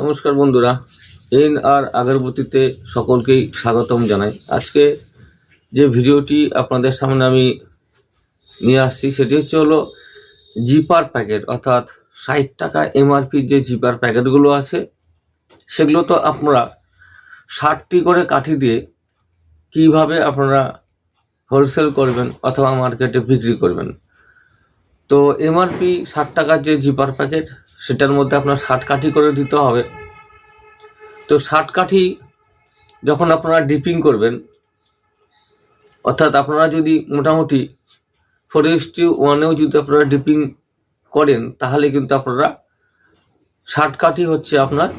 নমস্কার বন্ধুরা, এন আর আগরবতীতে সকলকেই স্বাগতম জানাই। আজকে যে ভিডিওটি আপনাদের সামনে আমি নিয়ে আসছি, সেটি হচ্ছে হলো জিপার প্যাকেট, অর্থাৎ ষাট টাকা এমআরপির যে জিপার প্যাকেটগুলো আছে, সেগুলো তো আপনারা ষাটটি করে কাঠি দিয়ে কীভাবে আপনারা হোলসেল করবেন অথবা মার্কেটে বিক্রি করবেন। তো এমআরপি ষাট টাকার যে জিপার প্যাকেট সেটার মধ্যে আপনার ষাট কাঠি করে দিতে হবে। তো ষাট কাঠি যখন আপনারা ডিপিং করবেন, অর্থাৎ আপনারা যদি মোটামুটি ফোর ইস্টি ওয়ানেও যদি আপনারা ডিপিং করেন, তাহলে কিন্তু আপনারা ষাট কাঠি হচ্ছে আপনার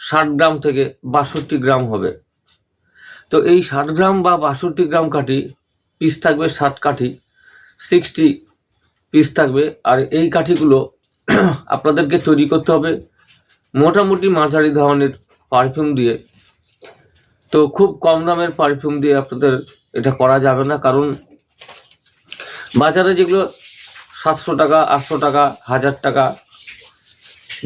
ষাট গ্রাম থেকে বাষট্টি গ্রাম হবে। তো এই ষাট গ্রাম বা বাষট্টি গ্রাম কাঠি পিস থাকবে ষাট কাঠি সিক্সটি পিস থাকবে। আর এই কাঠিগুলো আপনাদেরকে তৈরি করতে হবে মোটামুটি মাঝারি ধরনের পারফিউম দিয়ে। তো খুব কম দামের পারফিউম দিয়ে আপনাদের এটা করা যাবে না, কারণ বাজারে যেগুলো সাতশো টাকা, আটশো টাকা, হাজার টাকা,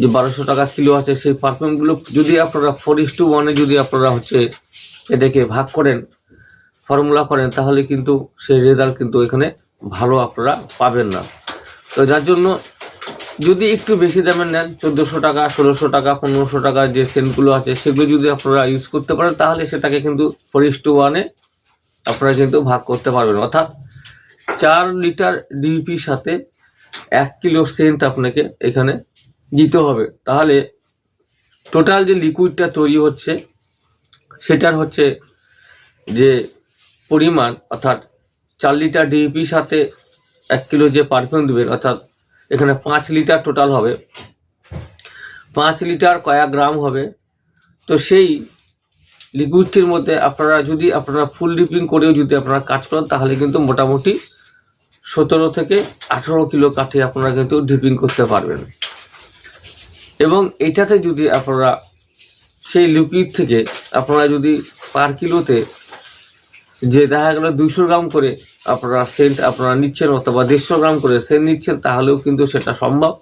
যে বারোশো টাকা কিলো আছে, সেই পারফিউমগুলো যদি আপনারা ফোর ইস টু ওয়ানে যদি আপনারা হচ্ছে এটাকে ভাগ করেন ফর্মুলা করেন, তাহলে কিন্তু সেই রেজাল্ট কিন্তু এখানে ভালো আপনারা পাবেন না। তো যার জন্য যদি একটু বেশি দামের নেন, চোদ্দোশো টাকা, ষোলোশো টাকা, পনেরোশো টাকা যে সেন্টগুলো আছে, সেগুলো যদি আপনারা ইউজ করতে পারেন, তাহলে সেটাকে কিন্তু ফোর ইস টু ওয়ানে আপনারা কিন্তু ভাগ করতে পারবেন। অর্থাৎ চার লিটার ডিপির সাথে এক কিলো সেন্ট আপনাকে এখানে দিতে হবে। তাহলে টোটাল যে লিকুইডটা তৈরি হচ্ছে, সেটার হচ্ছে যে পরিমাণ, অর্থাৎ চার লিটার ডিপির সাথে এক কিলো যে পারফিউম দেবেন, অর্থাৎ এখানে পাঁচ লিটার টোটাল হবে। পাঁচ লিটার কয়েক গ্রাম হবে। তো সেই লিকুইডটির মধ্যে আপনারা যদি আপনারা ফুল ডিপিং করেও যদি আপনারা কাজ করেন, তাহলে কিন্তু মোটামুটি সতেরো থেকে আঠেরো কিলো কাঠি আপনারা কিন্তু ডিপিং করতে পারবেন। এবং এটাতে যদি আপনারা সেই লিকুইড থেকে আপনারা যদি পার কিলোতে যে দেখা গেল দুইশো গ্রাম করে আপনারা সেন্ট, আপনারা নিচ্ছেন অথবা দেড়শো গ্রাম করে সেন্ট নিচ্ছেন, তাহলেও কিন্তু সেটা সম্ভব।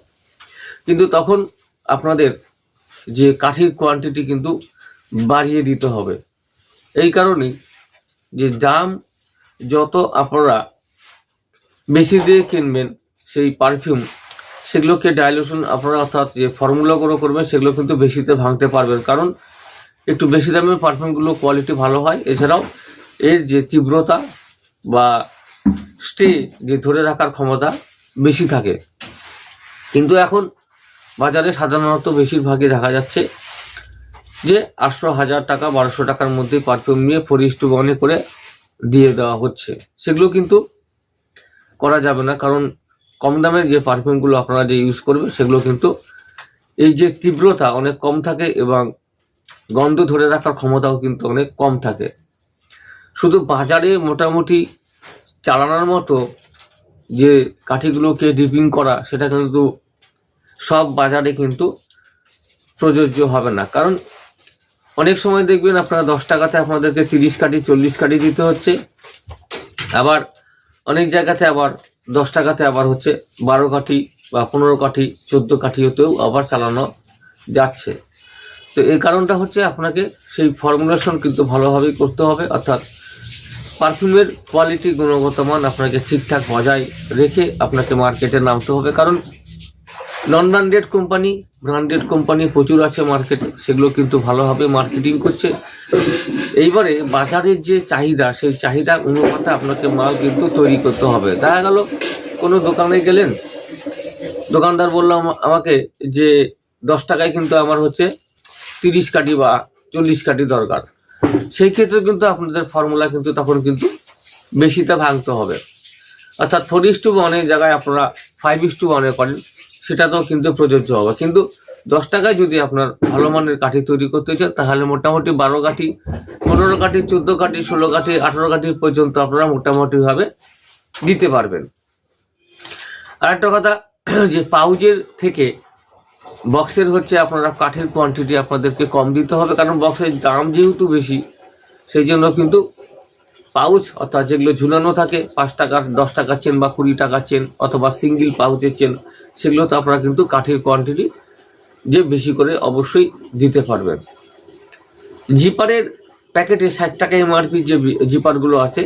কিন্তু তখন আপনাদের যে কাঠির কোয়ান্টিটি কিন্তু বাড়িয়ে দিতে হবে। এই কারণেই যে দাম যত আপনারা বেশি দিয়ে কিনবেন সেই পারফিউম সেগুলোকে ডাইলুশন আপনারা অর্থাৎ যে ফর্মুলাগুলো করবেন, সেগুলো কিন্তু বেশিতে ভাঙতে পারবেন। কারণ একটু বেশি দামের পারফিউমগুলো কোয়ালিটি ভালো হয়। এছাড়াও এর যে তীব্রতা বা স্টে যে ধরে রাখার ক্ষমতা বেশি থাকে। কিন্তু এখন বাজারে সাধারণত বেশিরভাগই দেখা যাচ্ছে যে আটশো হাজার টাকা, বারোশো টাকার মধ্যে পারফিউম নিয়ে ফরিস টু বনে করে দিয়ে দেওয়া হচ্ছে। সেগুলো কিন্তু করা যাবে না, কারণ কম দামের যে পারফিউমগুলো আপনারা যে ইউজ করবেন, সেগুলো কিন্তু এই যে তীব্রতা অনেক কম থাকে এবং গন্ধ ধরে রাখার ক্ষমতাও কিন্তু অনেক কম থাকে। শুধু বাজারে মোটামুটি চালানোর মতো যে কাঠিগুলোকে ডিপিং করা, সেটা কিন্তু সব বাজারে কিন্তু প্রযোজ্য হবে না। কারণ অনেক সময় দেখবেন আপনারা দশ টাকাতে আপনাদেরকে তিরিশ কাঠি, চল্লিশ কাঠি দিতে হচ্ছে। আবার অনেক জায়গাতে আবার দশ টাকাতে আবার হচ্ছে বারো কাঠি বা পনেরো কাঠি, চোদ্দ কাঠি হতেও আবার চালানো যাচ্ছে। তো এই কারণটা হচ্ছে আপনাকে সেই ফর্মুলেশন কিন্তু ভালোভাবেই করতে হবে, অর্থাৎ পারফিউমের কোয়ালিটি গুণগত মান আপনাকে ঠিকঠাক বজায় রেখে আপনাকে মার্কেটে নামতে হবে। কারণ non branded company branded company প্রচুর আছে মার্কেটে সেগুলো কিন্তু ভালোভাবে মার্কেটিং করছে। এইবারে বাজারের যে চাহিদা, সেই চাহিদা অনুপাতে আপনাকে মাল কিন্তু তৈরি করতে হবে। দেখা গেল, কোনো দোকানে গেলেন, দোকানদার বলল আমা- আমাকে যে দশ টাকায় কিন্তু আমার হচ্ছে তিরিশ কাঠি বা চল্লিশ কাঠি দরকার। সেই ক্ষেত্রে কিন্তু আপনাদের ফর্মুলা কিন্তু তখন কিন্তু বেশিতে ভাঙতে হবে। অর্থাৎ ফোর ইস টু অনেক জায়গায় আপনারা ফাইভ ইস টু ওয়ানে করেন, সেটাতেও কিন্তু প্রযোজ্য হবে। কিন্তু দশ টাকায় যদি আপনার ভালো মানের কাঠি তৈরি করতে চান, তাহলে মোটামুটি বারো কাঠি, পনেরো কাঠি, চোদ্দ কাঠি, ষোলো কাঠি, আঠেরো কাঠি পর্যন্ত আপনারা মোটামুটিভাবে দিতে পারবেন। আর একটা কথা, যে পাউজের থেকে বক্সের হচ্ছে আপনারা কাঠের কোয়ান্টিটি আপনাদেরকে কম দিতে হবে, কারণ বক্সের দাম যেহেতু বেশি সেই জন্য কিন্তু পাউচ, অর্থাৎ যেগুলো ঝুলানো থাকে, পাঁচ টাকার দশ টাকার চেন বা কুড়ি টাকার চেন অথবা সিঙ্গেল পাউচের চেন, সেগুলো তো আপনারা কিন্তু কাঠের কোয়ান্টিটি যে বেশি করে অবশ্যই দিতে পারবেন। জিপারের প্যাকেটে ষাট টাকা এমআরপি যে জিপারগুলো আছে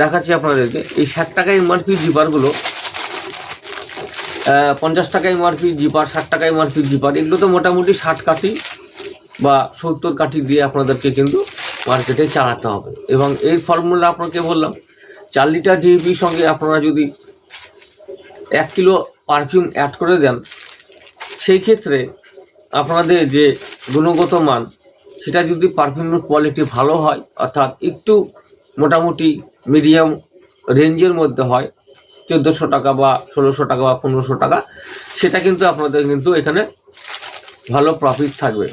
দেখাচ্ছি আপনাদেরকে। এই ষাট টাকা এমআরপি জিপারগুলো পঞ্চাশ টাকা এমআরপি জিপার, ষাট টাকা এমআরপি জিপার, এগুলো তো মোটামুটি ষাট কাঠি। বা সত্তর কাঠি দিয়ে আপনাদেরকে কিন্তু মার্কেটে চালাতে হবে। এবং এই ফর্মুলা আপনাকে বললাম, চার লিটার ডিএপির সঙ্গে আপনারা যদি এক কিলো পারফিউম অ্যাড করে দেন, সেই ক্ষেত্রে আপনাদের যে গুণগত মান, সেটা যদি পারফিউমের কোয়ালিটি ভালো হয়, অর্থাৎ একটু মোটামুটি মিডিয়াম রেঞ্জের মধ্যে হয়, চোদ্দোশো টাকা বা ষোলোশো টাকা বা পনেরোশো টাকা, সেটা কিন্তু আপনাদের কিন্তু এখানে ভালো প্রফিট থাকবে।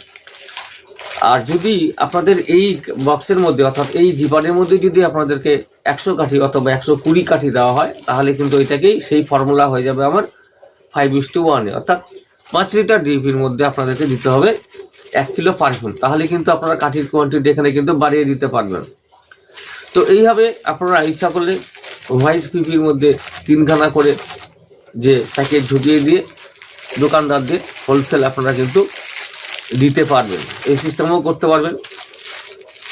আর যদি আপনাদের এই বক্সের মধ্যে, অর্থাৎ এই জিপারের মধ্যে যদি আপনাদেরকে একশো কাঠি অথবা একশো কুড়ি কাঠি দেওয়া হয়, তাহলে কিন্তু এটাকেই সেই ফর্মুলা হয়ে যাবে আমার ফাইভ ইস টু ওয়ানে অর্থাৎ পাঁচ লিটার ডিপির মধ্যে আপনাদেরকে দিতে হবে এক কিলো পারফিউম। তাহলে কিন্তু আপনারা কাঠির কোয়ান্টিটি এখানে কিন্তু বাড়িয়ে দিতে পারবেন। তো এইভাবে আপনারা ইচ্ছা করলে হোয়াইট পিপির মধ্যে তিনখানা করে যে প্যাকেট ঢুকিয়ে দিয়ে দোকানদারদের হোলসেল আপনারা কিন্তু দিতে পারবেন, এই সিস্টেমও করতে পারবেন।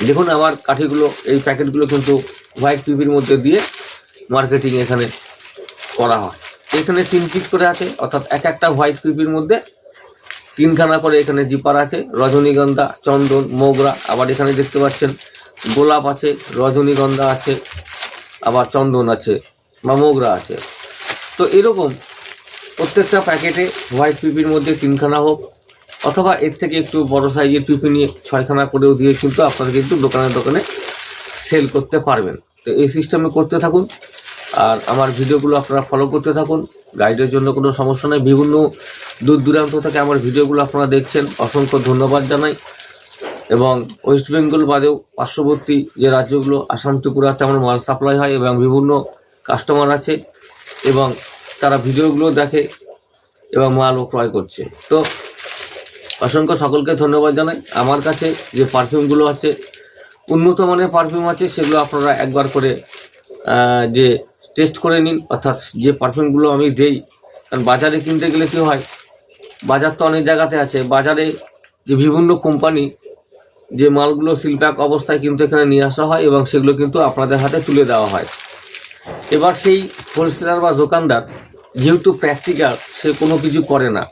দেখুন আমার কাঠিগুলো, এই প্যাকেটগুলো কিন্তু হোয়াইট পিপির মধ্যে দিয়ে মার্কেটিং এখানে করা হয়। এখানে তিন পিস করে আছে, অর্থাৎ এক একটা হোয়াইট পিপির মধ্যে তিনখানা করে এখানে জিপার আছে, রজনীগন্ধা, চন্দন, মোগরা, আবার এখানে দেখতে পাচ্ছেন গোলাপ আছে, রজনীগন্ধা আছে, আবার চন্দন আছে বা মোগরা আছে। তো এরকম প্রত্যেকটা প্যাকেটে হোয়াইট পিপির মধ্যে তিনখানা হোক অথবা এর থেকে একটু বড় সাইজের পিপি নিয়ে ছয়খানা করেও দিয়ে কিন্তু আপনারা কিন্তু দোকানে দোকানে সেল করতে পারবেন। তো এই সিস্টেমে করতে থাকুন। আর আমার ভিডিওগুলো আপনারা ফলো করতে থাকুন। গাইডের জন্য কোনো সমস্যা নেই। বিভিন্ন দূর দূরান্ত থেকে আমার ভিডিওগুলো আপনারা দেখছেন। অসংখ্য ধন্যবাদ জানাই। এবং ওয়েস্ট বেঙ্গল বাদেও পার্শ্ববর্তী যে রাজ্যগুলো আসাম ত্রিপুরাতে আমার মাল সাপ্লাই হয় এবং বিভিন্ন কাস্টমার আছে এবং তারা ভিডিওগুলো দেখে এবং মালও ক্রয় করছে। তো অসংখ্য সকলকে ধন্যবাদ জানাই। আমার কাছে যে পারফিউমগুলো আছে, উন্নত মানের পারফিউম আছে, সেগুলো আপনারা একবার করে যে টেস্ট করে নিন। অর্থাৎ যে পারফিউমগুলো আমি দেই, কারণ বাজারে কিনতে গেলে কী হয়, বাজার তো অনেক জায়গাতে আছে। বাজারে যে বিভিন্ন কোম্পানি, যে মালগুলো শিল্পাক অবস্থায় কিন্তু এখানে নিয়ে আসা হয় এবং সেগুলো কিন্তু আপনাদের হাতে তুলে দেওয়া হয়। এবার সেই হোলসেলার বা দোকানদার, যেহেতু প্র্যাকটিক্যাল, সে কোনো কিছু করে না।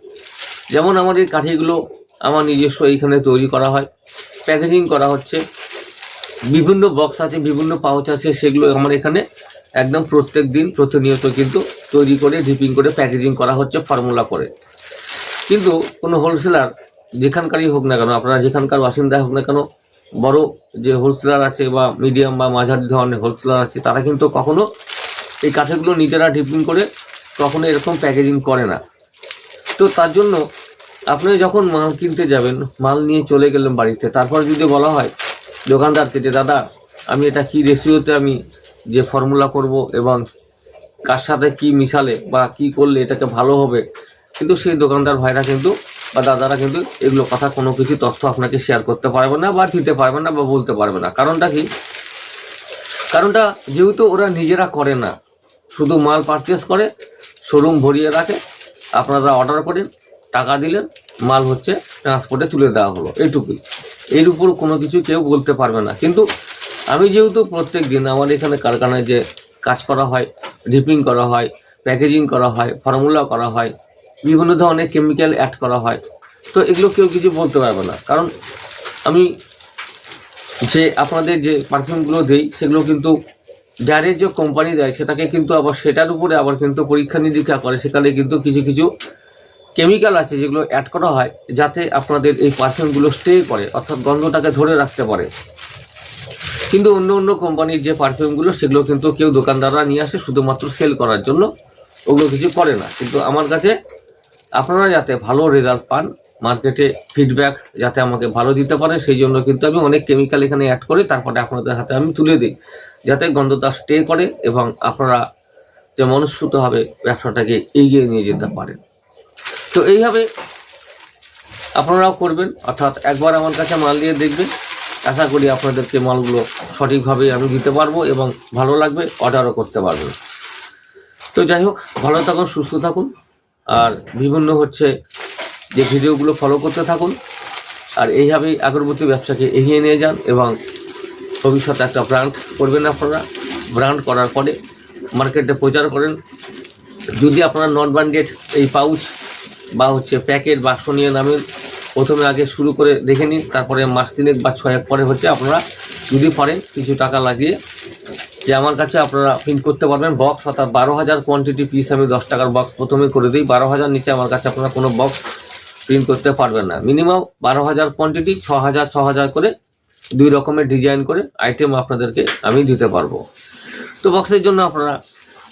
যেমন আমার এই কাঠিগুলো আমার নিজস্ব এইখানে তৈরি করা হয়। প্যাকেজিং করা হচ্ছে। বিভিন্ন বক্স আছে, বিভিন্ন পাউচ আছে, সেগুলো আমার এখানে একদম প্রত্যেক দিন প্রতিনিয়ত কিন্তু তৈরি করে ডিপিং করে প্যাকেজিং করা হচ্ছে ফর্মুলা করে। কিন্তু কোনো হোলসেলার যেখানকারই হোক না কেন, আপনারা যেখানকার বাসিন্দা হোক না কেন, বড় যে হোলসেলার আছে বা মিডিয়াম বা মাঝারি ধরনের হোলসেলার আছে, তারা কিন্তু কখনো এই কাঠেগুলো নিজেরা ডিপিং করে কখনো এরকম প্যাকেজিং করে না। তো তার জন্য আপনি যখন মাল কিনতে যাবেন, মাল নিয়ে চলে গেলেন বাড়িতে, তারপর যদি বলা হয়, দোকানদারকে যে, দাদা, আমি এটা কি রেশিওতে আমি যে ফর্মুলা করব এবং কার সাথে কি মিশালে বা কি করলে এটাকে ভালো হবে? কিন্তু সেই দোকানদার ভাইরা কিন্তু বা দাদারা কিন্তু এগুলো কথা কোনো কিছু তথ্য আপনাকে শেয়ার করতে পারবে না বা দিতে পারবে না বা বলতে পারবে না। কারণটা কি? কারণটা যেহেতু ওরা নিজেরা করে না, শুধু মাল পারচেস করে শোরুম ভরিয়ে রাখে, আপনারা অর্ডার করেন, টাকা দিলেন মাল হচ্ছে ট্রান্সপোর্টে তুলে দেওয়া হলো, এইটুকুই। এর উপর কোনো কিছু কেউ বলতে পারবে না। কিন্তু আমি যেহেতু প্রত্যেক দিন আমার এখানে কারখানায় যে কাজ করা হয় ডিপিং করা হয় প্যাকেজিং করা হয় ফর্মুলা করা হয়, বিভিন্ন ধরনের কেমিক্যাল অ্যাড করা হয়, তো এগুলো কেউ কিছু বলতে পারবে না। কারণ আমি যে আপনাদের যে পারফিউমগুলো দিই, সেগুলো কিন্তু ডাইরেক্ট যে কোম্পানি দেয়, সেটাকে কিন্তু আবার সেটার উপরে আবার কিন্তু পরীক্ষা নিরীক্ষা করে, সেখানে কিন্তু কিছু কিছু কেমিক্যাল আছে যেগুলো অ্যাড করা হয় যাতে আপনাদের এই পারফিউমগুলো স্টে করে, অর্থাৎ গন্ধটাকে ধরে রাখতে পারে। কিন্তু অন্য অন্য কোম্পানির যে পারফিউমগুলো সেগুলো কিন্তু কেউ দোকানদাররা নিয়ে আসে শুধুমাত্র সেল করার জন্য। ওগুলো কিছু করে না। কিন্তু আমার কাছে আপনারা যাতে ভালো রেজাল্ট পান মার্কেটে ফিডব্যাক যাতে আমাকে ভালো দিতে পারে, সেই জন্য কিন্তু আমি অনেক কেমিক্যাল এখানে অ্যাড করে। তারপরে আপনাদের হাতে আমি তুলে দিই। যাতে গন্ধটা স্টে করে এবং আপনারা যে মনস্ফূতভাবে ব্যবসাটাকে এগিয়ে নিয়ে যেতে পারেন। তো এইভাবে আপনারাও করবেন, অর্থাৎ একবার আমার কাছে মাল দিয়ে দেখবেন। আশা করি আপনাদেরকে মালগুলো সঠিকভাবে আমি দিতে পারব এবং ভালো লাগবে, অর্ডারও করতে পারবেন তো যাই হোক, ভালো থাকুন, সুস্থ থাকুন। আর বিভিন্ন হচ্ছে যে ভিডিওগুলো ফলো করতে থাকুন। আর এইভাবেই আগরবতী ব্যবসাকে এগিয়ে নিয়ে যান এবং ভবিষ্যতে একটা ব্র্যান্ড করবেন আপনারা। ব্র্যান্ড করার পরে মার্কেটে প্রচার করেন। যদি আপনারা নন ব্র্যান্ডেড এই পাউচ বা হচ্ছে প্যাকেট বাক্স নিয়ে নামেন প্রথমে আগে শুরু করে দেখে নিন, তারপরে মাস তিনেক বা ছয়েক পরে হচ্ছে আপনারা যদি পারেন কিছু টাকা লাগিয়ে যে আমার কাছে আপনারা প্রিন্ট করতে পারবেন বক্স অর্থাৎ বারো হাজার কোয়ান্টিটি পিস আমি দশ টাকার বক্স প্রথমে করে দিই বারো হাজার নিচে আমার কাছে আপনারা কোনো বক্স প্রিন্ট করতে পারবেন না। মিনিমাম বারো হাজার কোয়ান্টিটি ছ হাজার ছ হাজার করে দুই রকমের ডিজাইন করে আইটেম আপনাদেরকে আমি দিতে পারব। তো বক্সের জন্য আপনারা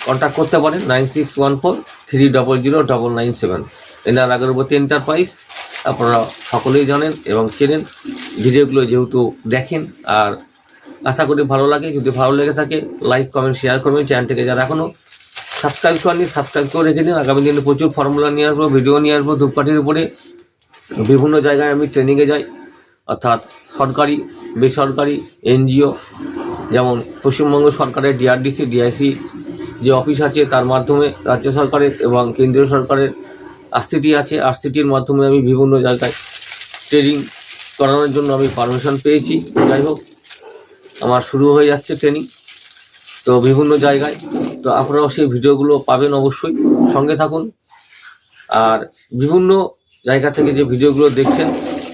কন্ট্যাক্ট করতে পারেন nine six one four three double zero double nine seven এনার আগরবতী এন্টারপ্রাইজ আপনারা সকলেই জানেন এবং চেনেন। ভিডিওগুলো যেহেতু দেখেন, আর আশা করি ভালো লাগে। যদি ভালো লেগে থাকে লাইক কমেন্ট শেয়ার করবেন চ্যানেলটিকে যারা এখনও সাবস্ক্রাইব করেনি সাবস্ক্রাইব করে রেখে দিন। আগামী দিনে প্রচুর ফর্মুলা নিয়ে আসব ভিডিও নিয়ে আসব ধূপকাঠির উপরে। বিভিন্ন জায়গায় আমি ট্রেনিংয়ে যাই, অর্থাৎ সরকারি, বেসরকারি, এনজিও, যেমন পশ্চিমবঙ্গ সরকারের ডিআরডিসি ডিআইসি যে অফিস আছে, তার মাধ্যমে রাজ্য সরকারের এবং কেন্দ্রীয় সরকারের আরসিটি আছে। আরসিটির মাধ্যমে আমি বিভিন্ন জায়গায় ট্রেনিং করানোর জন্য আমি পারমিশন পেয়েছি। যাই হোক, আমার শুরু হয়ে যাচ্ছে ট্রেনিং তো বিভিন্ন জায়গায়, তো আপনারাও সেই ভিডিওগুলো পাবেন অবশ্যই। সঙ্গে থাকুন। আর বিভিন্ন জায়গা থেকে যে ভিডিওগুলো দেখছেন,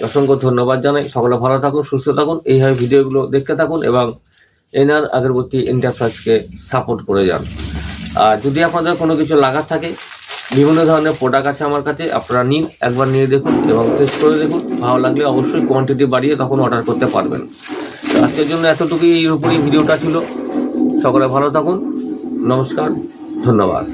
অসংখ্য ধন্যবাদ জানাই। সকলে ভালো থাকুন, সুস্থ থাকুন। এইভাবে ভিডিওগুলো দেখতে থাকুন এবং এনার আগরবতী এন্টারপ্রাইজকে সাপোর্ট করে যান। আর যদি আপনাদের কোনো কিছু লাগার থাকে বিভিন্ন ধরনের প্রোডাক্ট আছে আমার কাছে, আপনারা নিন, একবার নিয়ে দেখুন এবং টেস্ট করে দেখুন। ভালো লাগলে অবশ্যই কোয়ান্টিটি বাড়িয়ে তখন অর্ডার করতে পারবেন। আজকের জন্য এতটুকুই এর উপরেই ভিডিওটা ছিল। সকলে ভালো থাকুন। নমস্কার, ধন্যবাদ।